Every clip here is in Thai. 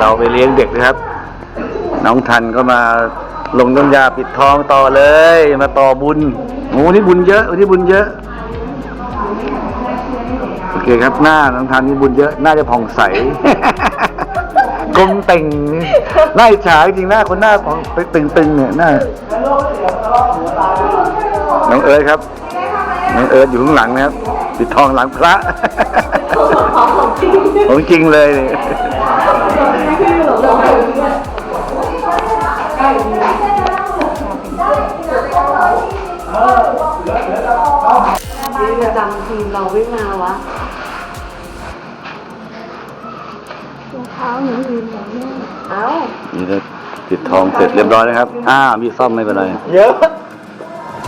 เราไปเลี้ยงเด็กนะครับ น้องทันก็มาลงน้ำยาปิดทองต่อเลย มาต่อบุญโอ้นี่บุญเยอะวันนี้บุญเยอะโอเคครับหน้าน้องทันนี่บุญเยอะน่าจะผ่องใสกลมเต่งหน้าอิจฉาจริงๆหน้าคนหน้าผ่องตึงๆเนี่ยหน้าน้องเอิร์ธครับน้องเอิร์ธอยู่ข้างหลังนะครับปิดทองหลังพระของจริงเลย ปิดทองเสร็จเรียบร้อยนะครับอ้าวมีซ่อมไม่เป็นไร เยอะ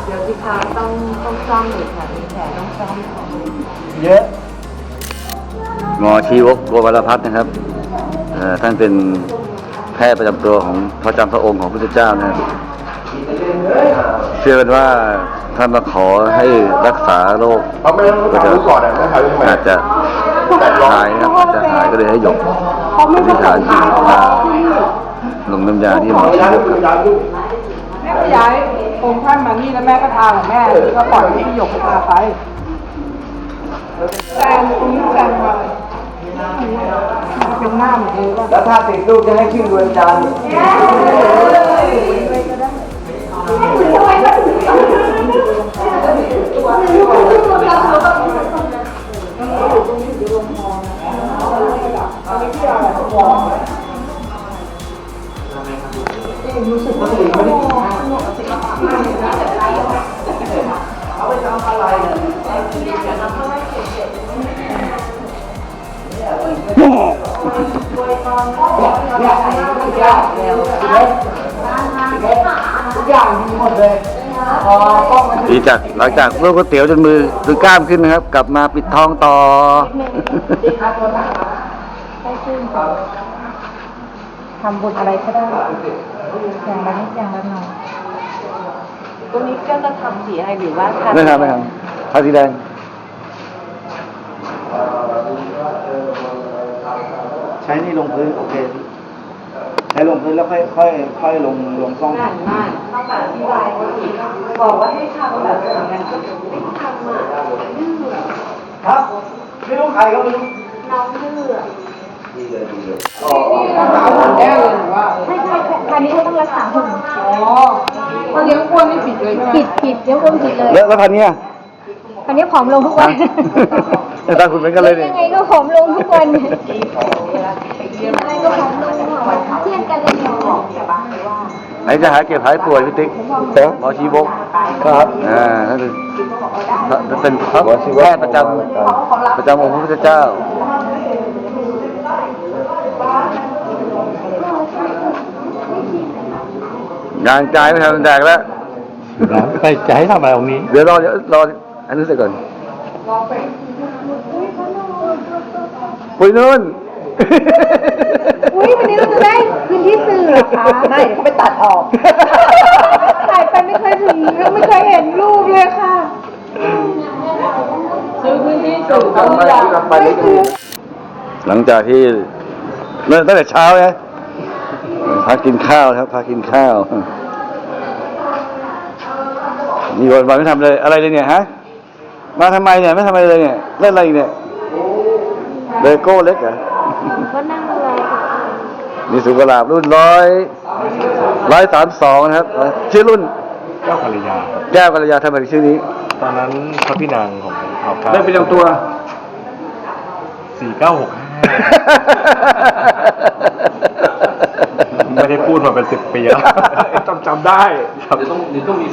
เดี๋ยวพี่พาต้องต้องซ่อมอีกค่ะมีแผลต้องซ่อมของเยอะ หมอชีวกโกวรพัฒน์นะครับเอ่อท่านเป็นแพทย์ประจำตัวของพระจำพระองค์ของพระพุทธเจ้านะครับเชื่อกันว่าท่านมาขอให้รักษาโรคเขาไม่ต้องทำรู้ก่อนอะไม่ทำรู้ไหมอาจจะหายนะครับอาจจะหายก็เลยให้หยกอธิษฐานจิตมา ลงน้ำยาที่หมอชีวกครับแม่ก็ย้ายองค์ท่านมานี่แล้วแม่ก็ทาของแม่ก็ปล่อยให้พี่หยกไปทาไปแซนตรงนี้แซนมาเป็นหน้าเหมือนเดิมว่าแล้วถ้าติดลูกจะให้ขึ้นดวงจันทร์ดีจาก ลังจากลวกก๋วยเตี๋ยวจนมือจนกล้ามขึ้นนะครับ กลับมาปิดทองต่อทำบุญอะไรก็ได้ อย่างละนิดอย่างละหน่อยตรงนี้ก็จะทำสีอะไรหรือว่าทำไม่ครับไม่ครับทาสีแดงใช้นี่ลงพื้นโอเค ใช้ลงพื้นแล้วค่อยค่อยค่อยลงลงซ่องงานมากต้องอธิบายเขาอีกบอกว่าให้ทำแบบอย่างนั้นก็ไม่ทำอะดื้อครับไม่รู้ใครก็ไม่รู้น้องดื้อเอาหุ่นแน่เลยหรือว่าใช่ใช่ใช่คราวนี้ก็ต้องรักษาหุ่นอ๋อถ้าเลี้ยงอ้วนนี่ผิดเลยใช่ไหมผิดผิดเดี๋ยวอ้วนผิดเลยแล้วแล้วพันเนี้ยคราวนี้ผอมลงทุกวันแต่ตาคุณเหมือนกันเลยเนี่ยยังไงก็ผอมลงทุกวันยังไงก็ผอมลง เที่ยงกันเลยเนาะไหนจะหายเก็บหายป่วยพี่ติ๊กหมอชีวกครับอ่าท่านเป็นท่านเป็นพระแพทย์ประจำประจำองค์พระพุทธเจ้ายางจ่ายไม่ทำแดกแล้วไปจะให้ทำอะไรตรงนี้ เดี๋ยวรอเดี๋ยวรออันนี้เสร็จก่อนปุยนุ่น อุ้ยวันนี้เราจะได้พื้นที่สื่อเหรอคะไม่เขาไปตัดออกถ่ายไปไม่เคยถึงไม่เคยเห็นรูปเลยค่ะ ซื้อพื้นที่สื่อเขาอยากไม่คือหลังจากที่เริ่มตั้งแต่เช้าไงพักกินข้าวครับพักกินข้าวมีวันวันไม่ทำเลยอะไรเลยเนี่ยฮะมาทำไมเนี่ยไม่ทำอะไรเลยเนี่ยเล่นอะไรอีกเนี่ยเลโก้เล็กเหรอ ก็นั่งรอมีสุกหลาบรุ่นร้อยร้อยสามสองนะครับชื่อรุ่นเจ้าภรรยาแก้วกัลยาทำไมถึงชื่อนี้ตอนนั้นพระพี่นางของข่าวข้าวได้เป็นจำตัว สี่เก้าหกห้าไม่ได้พูดมาเป็นสิบปีแล้ว จำจำได้ครับ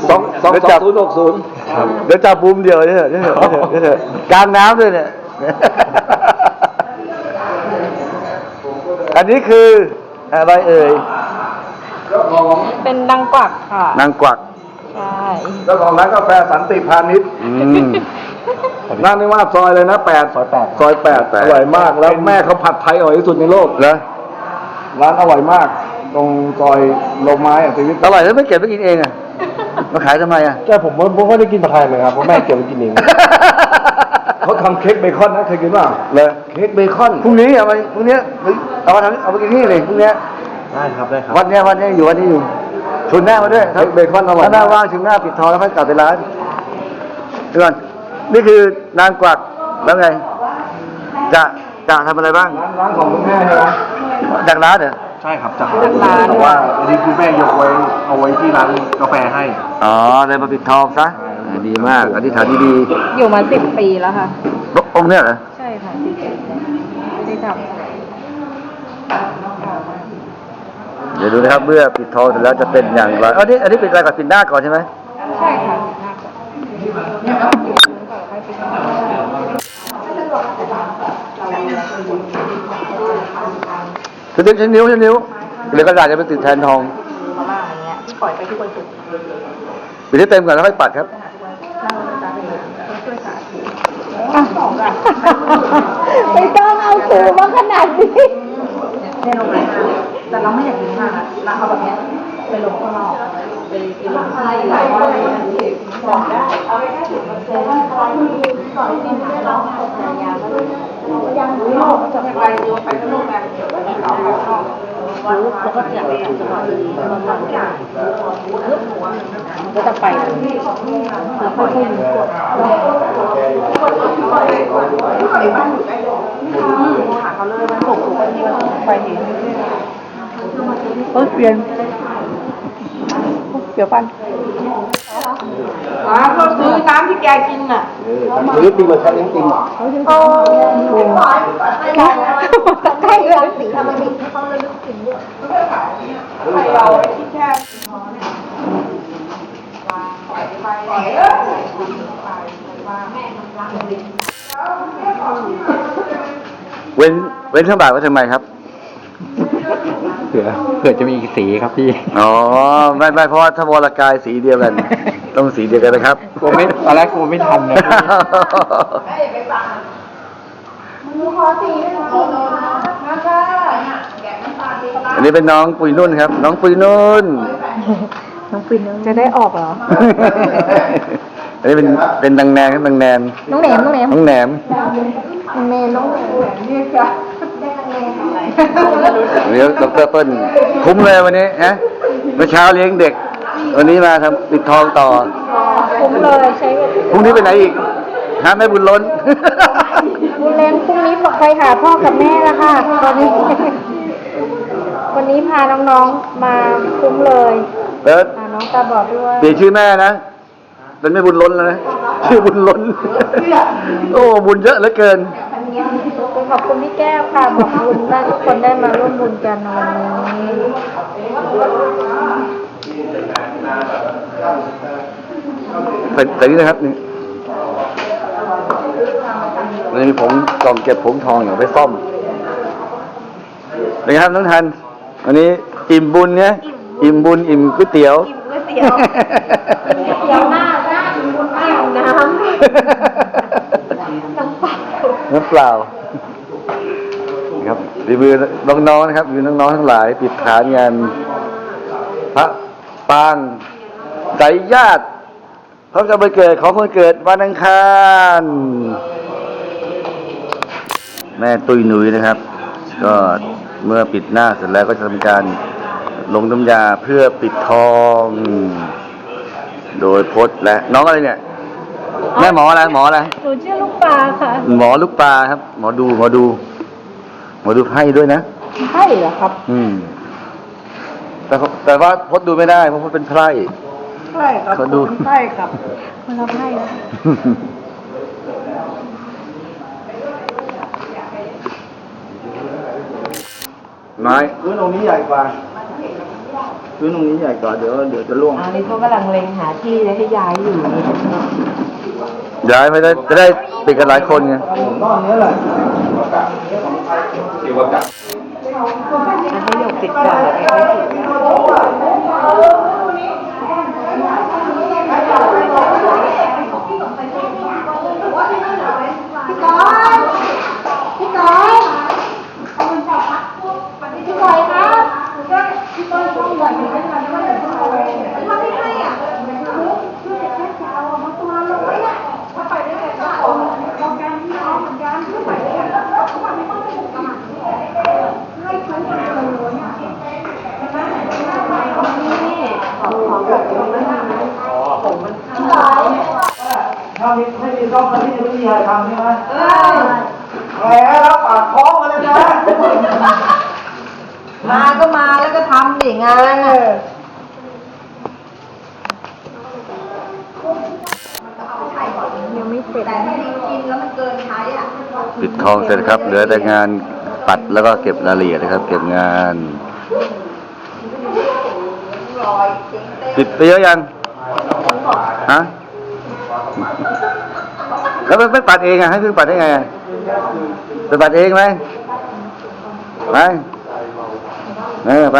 สองสองจับศูนย์หกศูนย์เดี๋ยวจับบูมเดียวเนี่ยเดี๋ยวเถอะเดี๋ยวเถอะกลางน้ำด้วยเนี่ย อันนี้คืออะไรเอ่ยเป็นดังกวักค่ะ นางกวักใช่ เจ้าของร้านกาแฟสันติพาณิชย์อืม ร้านนี้ว่าซอยเลยนะแปดซอยแปดซอยแปดอร่อยมาก แล้วแม่เขาผัดไทยอร่อยที่สุดในโลกแล้วร้านอร่อยมาก ตรงซอยลงไม้อะชีวิตอร่อยแล้วไม่เก็บไปกินเองอะมาขายทำไมอะแต่ผมว่าผมไม่ได้กินผัดไทยเลยครับเพราะแม่เก็บไปกินเอง เขาทำเค้กเบคอนนะเคยกินป่ะเลยเค้กเบคอนพรุ่งนี้เอามาพรุ่งนี้เอามาทำเอามากินที่นี่พรุ่งนี้ได้ครับได้ครับวันเนี้ยวันเนี้ยอยู่วันนี้อยู่ชวนหน้ามาด้วยเค้กเบคอนอร่อยถ้าหน้าว่างชวนหน้าปิดทองแล้วค่อยกลับไปร้านเดี๋ยวก่อนนี่คือนางกวักแล้วไง จะจะทำอะไรบ้างร้านร้านของคุณแม่ใช่ไหมจากร้านเหรอใช่ครับจากร้านเพราะว่าอันนี้คุณแม่ยกไว้เอาไว้ที่ร้านกาแฟให้อ๋อเลยมาปิดทองซะเออ ดีมาก อธิษฐานดีอยู่มาสิบปีแล้วค่ะๆองค์เนี้ยเหรอใช่ค่ะไม่ได้ทเดี๋ยวดูนะครับ เมื่อปิดทองเสร็จแล้วจะเป็นอย่างไรอันนี้อันนี้ปิดอะไรก่อนปิดหน้าก่อนใช่ไหมำใช่ค่ะคือดึงใช้นิ้วใช้นิ้วหรือกระดาษจะไปติดแทนทองปิดให้เต็มก่อนแล้วค่อยปัดครับ ไม่ต้องเอาถูมาขนาดนี้แต่เราไม่อยากกินมากอะเราเอาแบบเนี้ยไปลงข้างนอกไปกินอะไรหลายวันเลยบอกได้เอาไปแค่สิบเปอร์เซ็นต์ก่อนที่จะร้องสัญญาว่ายังไม่ออกจะไปดูไปข้างนอกกันเอาไปข้างนอกแล้วก็อยากไปจังหวัดอื่นมันก็อย่าง ก็จะไปแล้วค่อยๆดูกดหาเขาเลยมันหกตัวที่มันไปเห็นเออเปลี่ยนเดี๋ยวฟันอ่าก็ซื้อน้ำที่แกกินน่ะซื้อปีมาใช้จริงโอ้ยขอให้รังสีธรรมดิให้เขาระลึกถึงด้วยใค รเอาไอ้ที่แค่เว้นเว้นข้างบ่ายไว้ทำไมครับ เผื่อเผื่อจะมีอีกสีครับพี่ อ๋อ ไม่ไม่เพราะว่าถ้าวรกายสีเดียวกัน ต้องสีเดียวกันนะครับกลัวไม่ตอนแรกกลัวไม่ทันนะพี่มือขอสีด้วยนะอันนี้เป็นน้องปุยนุ่นครับ น้องปุยนุ่น จะได้ออกเหรอ อันนี้เป็นเป็นดังแนนครับดังแนนน้องแหนมน้องแหนมน้องแหนมน้องแหนมน้องแหนมนี่ค่ะเลี้ยงดรเปิ้ลคุ้มเลยวันนี้ฮะเมื่อเช้าเลี้ยงเด็ก วันนี้มาทำปิดทองต่อ คุ้มเลยใช้พรุ่งนี้ไปไหนอีกฮะแม่บุญล้น บุญเล้นพรุ่งนี้ไปหาพ่อกับแม่แล้วค่ะวันนี้ วันนี้พาน้องๆมาคุ้มเลย เอิร์ธพาน้องตาบอดด้วยเปลี่ยนชื่อแม่นะเป็นแม่บุญล้นแล้วนะชื่อบุญล้น โอ้บุญเยอะเหลือเกินขอบคุณพี่แก้วค่ะขอบคุณได้ทุกคนได้มาร่วมบุญกันในวันนี้ใส่ใส่นี่นะครับนี่มันจะมีผงกล่องเก็บผงทองอยู่ไปซ่อมเป็นไงครับน้องทันวันนี้อิ่มบุญเนี่ย อิ่ม บุญอิ่มก๋วยเตี๋ยวก๋วยเตี๋ยวเตี๋ยวหน้าหน้าอิ่มบุญอิ่มน้ำน้ำเปล่าน้ำเปล่านะครับรีวิวน้องๆนะครับรีวิวน้องๆทั้งหลายปิดฐานงานพระปางไสยญาติเขาจะไปเกิดของคนเกิดวันอังคารแม่ตุยหนุยนะครับ ก็เมื่อปิดหน้าเสร็จแล้วก็จะทำการ ลงน้ำยาเพื่อปิดทอง โดยพจน์และ น้องอะไรเนี่ย แม่หมออะไรหมออะไรหนูชื่อลูกปลาค่ะหมอลูกปลาครับ หมอดูหมอดู หมอดูไพ่ด้วยนะใช่เหรอครับ อืม แต่เขาแต่ว่าพดดูไม่ได้เพราะพดเป็นไพร่ใช่ครับเขาดูใช่ครับมันรับให้แล้วไม้ พื้นตรงนี้ใหญ่กว่า พื้นตรงนี้ใหญ่กว่าเดี๋ยวเดี๋ยวจะล่วงอันนี้เขากำลังเล็งหาที่ให้ย้ายอยู่นี่ย้ายไม่ได้จะได้ปิดกันหลายคนไงนอนนี้แหละอันให้หยกติดก่อนแล้วก็ให้ติด พี่ก้อยพี่ก้อยพี่ก้อยครับพี่ก้อยต้องแบบนี้ได้ไหมถ้าไม่ให้อะช่วยแค่จะเอามาตัวร้อยอะถ้าไปได้ไงก็เอาเราการที่ ไม่มีซ่อมมาที่จะไม่มีใครทำใช่ไหมเออแหมแล้วปากท้องมาเลยนะ มาก็มาแล้วก็ทำดิงานน่ะยังไม่เสร็จแต่ถ้ากินแล้วมันเกินใช้อะปิดทองเสร็จครับ เหลือแต่งานปัดแล้วก็เก็บรายละเอียดนะครับ เก็บงานปิดไปเยอะยัง ฮะ แล้วมันไม่ปัดเองอะให้เพิ่งปัดได้ไงอะไปปัดเองไหมไปเออไป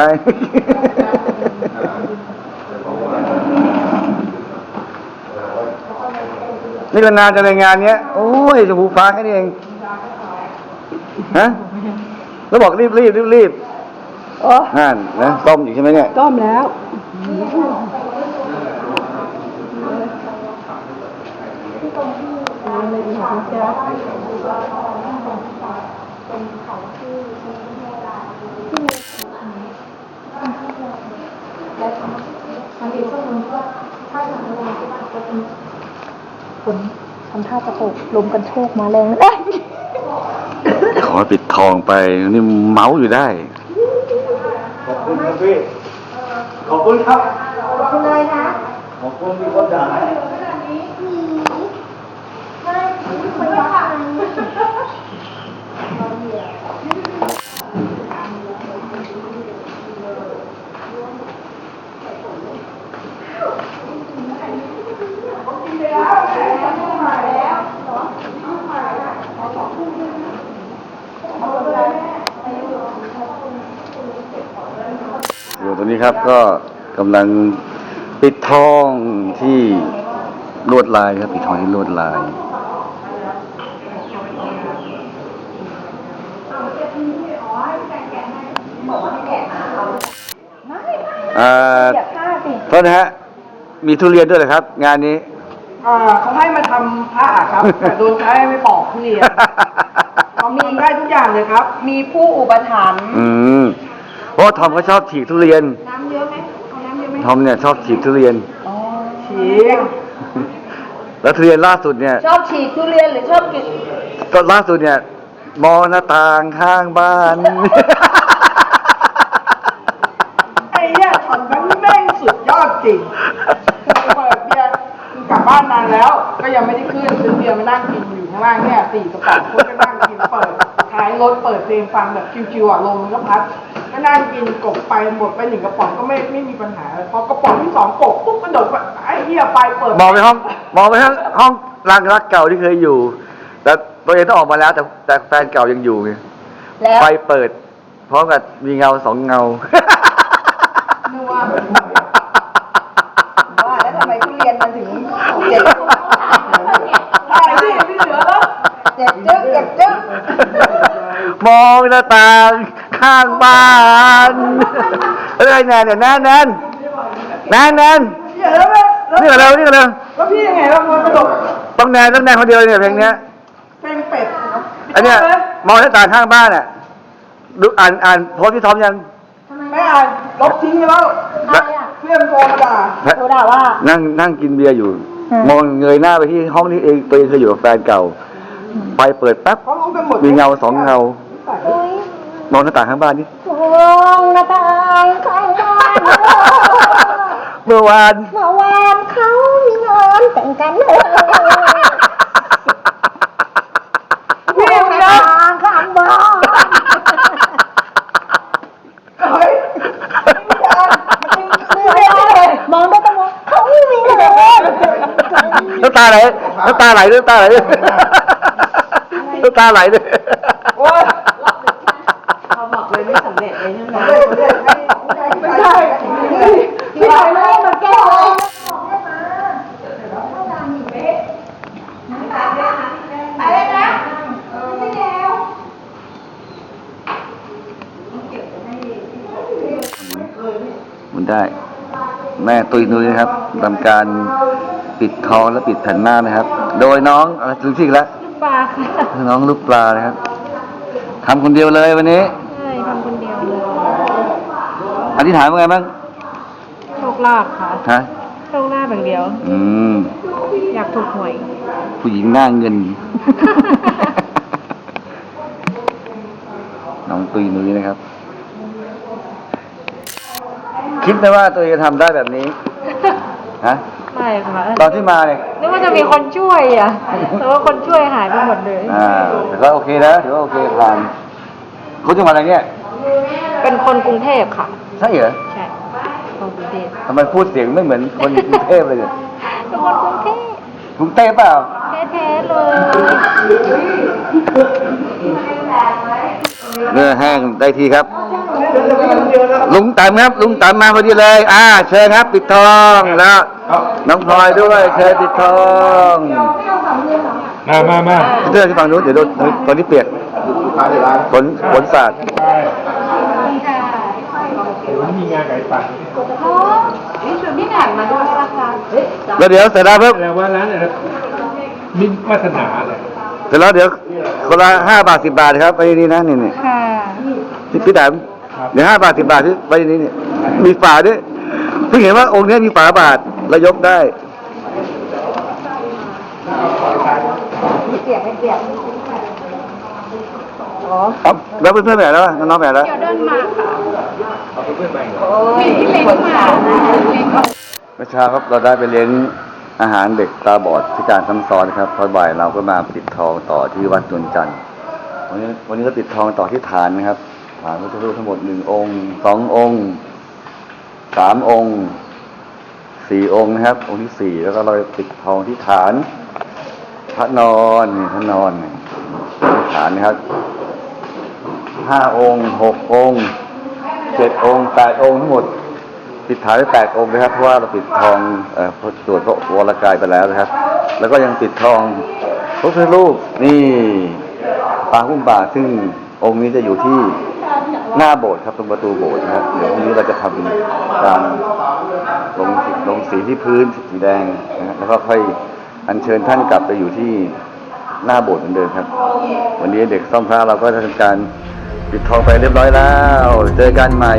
นี่ก็นานจะในงานเนี้ยโอ้ยชมพูฟ้าแค่นี้เองฮะแล้วบอกรีบรีบรีบรีบโอ้นั่นนะต้มอยู่ใช่ไหมเนี่ยต้มแล้ว ฝนทำท่าจะตกลมกันโชกมาแรงเลยขอปิดทองไปนี่เมาส์อยู่ได้ ขอบคุณครับพี่ ขอบคุณครับ ขอบคุณเลยนะ ขอบคุณมีคนด่าไหม อยู่ตรงนี้ ครับ ก็กำลังปิดทองที่ลวดลายครับปิดทองที่ลวดลายอ่าโทษนะฮะ มีทุเรียนด้วยเหรอครับ งานนี้ อ่าเขาให้มาทำผ้าครับ แต่โดนใช้ไม่ปอกทุเรียนเขามีได้ทุกอย่างเลยครับ มีผู้อุปถัมภ์อืมเพ ราะว่าทอมเขาชอบฉีกทุเรียนน้ำเยอะไหมเอาน้ำเยอะไหมทอมเนี่ยชอบฉีกทุเรียน ฉีกแล้วทุเรียนล่าสุดเนี่ย ชอบฉีกทุเรียนหรือชอบกินก็ล่าสุดเนี่ย มองหน้าต่างข้างบ้าน ไอ้เนี่ยช็อตนั้นแม่งสุดยอดจริงเปิดเบียร์กลับบ้านนานแล้ว ก็ยังไม่ได้ขึ้นซื้อเบียร์มานั่งกินอยู่ข้างล่างเนี่ยสี่กระป๋องคนก็นั่งกินเปิดท้ายรถเปิดเพลงฟังแบบชิวๆอะลมมันก็พัด ก็นั่งกินกบไปหมดไปหนึ่งกระป๋องก็ไม่ไม่มีปัญหาพอกระป๋องที่สองกบปุ๊บกระโดดไปไอ้เหี้ยไฟเปิดมองไปห้องมองไปห้องห้องรังรักเก่าที่เคยอยู่ แต่ตัวเองต้องออกมาแล้ว แต่แต่แฟนเก่ายังอยู่ไงแล้วไฟเปิด พร้อมกับมีเงาสองเงานัวว่าแล้วทำไมทุเรียนมันถึงเจ็บใช่พี่พี่เหลือแล้วเจ็บจึ๊กเจ็บจึ๊กมองหน้าต่าง ข้างบ้านอะไรแนนเนี่ยแนนแนนแนนแนนเหี้ยแล้วแม่แล้วนี่ก็เร็วนี่ก็เร็วแล้วพี่ยังไงล่ะมันกระโดดต้องแนนต้องแนนคนเดียวเนี่ยเพลงเนี้ยเป็นเป็ดอันเนี้ยมองหน้าต่างข้างบ้านอะดูอ่านอ่านโพสต์ที่ทอมยังไม่อ่านลบทิ้งไปแล้วใครอะเพื่อนโทรมาด่าโทรด่าว่านั่งนั่งกินเบียร์อยู่ฮะมองเงยหน้าไปที่ห้องที่เองตัวเองเคยอยู่กับแฟนเก่าไฟเปิดแป๊บเขารู้กันหมดมีเงาสองเงาอุ้ย มองหน้าต่างข้างบ้านนี่มองหน้าต่างข้างบ้านเมื่อวานเมื่อวานเขามีงานแต่งกันเลยพี่มองมึหงน้านะต่างข้างบ้านเฮ้ยไม่อ่านมันยังไม่ได้เลยมองได้แต่มองเขามีงานน้ำตาไหลน้ำตาไหลน้ำตาไหลน้ำตาไหลเลย โอ๊ย เขาบอกเลย ไม่สำเร็จเลยใช่ไหมไม่ใช่พี่หน่อยไม่ให้มาแก้เลยหมันได้ แม่ตุยนุ้ยนะครับทำการปิดทองและปิดแผ่นหน้านะครับ โดยน้องอะไรถึงที่แล้วลูกปลาค่ะน้องลูกปลานะครับทำคนเดียวเลยวันนี้ ใช่ทำคนเดียวเลย อธิษฐานว่าไงบ้างโชคลาภค่ะฮะโชคลาภอย่างเดียว อืม อยากถูกหวย ผู้หญิงหน้าเงิน น้องตุยนุ้ยนะครับ คิดไหมว่าตัวเองจะทำได้แบบนี้ ฮะ ไม่ค่ะตอนที่มาเนี่ย นึกว่าจะมีคนช่วยอะ แต่ว่าคนช่วยหายไปหมดเลย อ่าแต่ก็โอเคนะถือว่าโอเคผ่านคุณจังหวัดอะไรเนี่ย เป็นคนกรุงเทพค่ะ ใช่เหรอใช่คนกรุงเทพทำไมพูดเสียงไม่เหมือนคนกรุงเทพเลยเนี่ยเป็นคนกรุงเทพกรุงเทพเปล่าแท้ๆเลยเนื้อแห้งได้ทีครับ ลุงต๋มครับ ลุงต๋มมาพอดีเลย อ่า เชิญครับ ปิดทองแล้วน้องพลอยด้วยเชิญปิดทองมามามาเพื่อนที่ฝั่งนู้นเดี๋ยวโดนตอนนี้เปียกฝนฝนสาดมี งานไก่ปั่นนี่ชวนพี่แหม่มมาด้วยนะคะเฮ้ยแล้วเดี๋ยวเสร็จแล้วเพิ่มแล้วว่าร้านอะไรมินวัฒนาเลยเสร็จแล้วเดี๋ยวคนละห้าบาทสิบบาทครับไปนี่นะนี่นี่ค่ะพี่พี่แต๋มเดี๋ยวห้าบาทสิบบาทที่ไปนี่นี่มีฝาด้วยเพิ่งเห็นว่าองค์เนี้ยมีฝาบาทแล้วยกได้เสียงไม่เสียงอ๋อ ครับแล้วเพื่อนๆไปไหนแล้วอะน้องๆไปไหนแล้ว เดี๋ยวเดินมาค่ะโอ้ยพี่เล็กมาเล็กเมื่อเช้าครับเราได้ไปเลี้ยงอาหารเด็กตาบอดพิการซ้ำซ้อนครับพอบ่ายเราก็มาปิดทองต่อที่วัดนวลจันทร์วันนี้วันนี้ก็ปิดทองต่อที่ฐานนะครับฐานพระพุทธรูปทั้งหมดหนึ่งองค์สององค์สามองค์สี่องค์นะครับ องค์ที่สี่แล้วก็เราปิดทองที่ฐาน พระนอนนี่พระนอนนี่ที่ฐานนะครับ ห้าองค์หกองค์เจ็ดองค์แปดองค์ทั้งหมดปิดฐานได้แปดองค์นะครับ เพราะว่าเราปิดทองเอ่อพระตรวจพระวรกายไปแล้วนะครับ แล้วก็ยังปิดทองพระพุทธรูปนี่ปางหุ้มบาทซึ่งองค์นี้จะอยู่ที่หน้าโบสถ์ครับตรงประตูโบสถ์นะครับเดี๋ยวพรุ่งนี้เราจะทำการลงลงสีที่พื้นสีแดงนะฮะแล้วก็ค่อยอัญเชิญท่านกลับไปอยู่ที่หน้าโบสถ์เหมือนเดิมครับ วันนี้เด็กซ่อมพระเราก็จะทำการ ปิดทองไปเรียบร้อยแล้ว เจอกันใหม่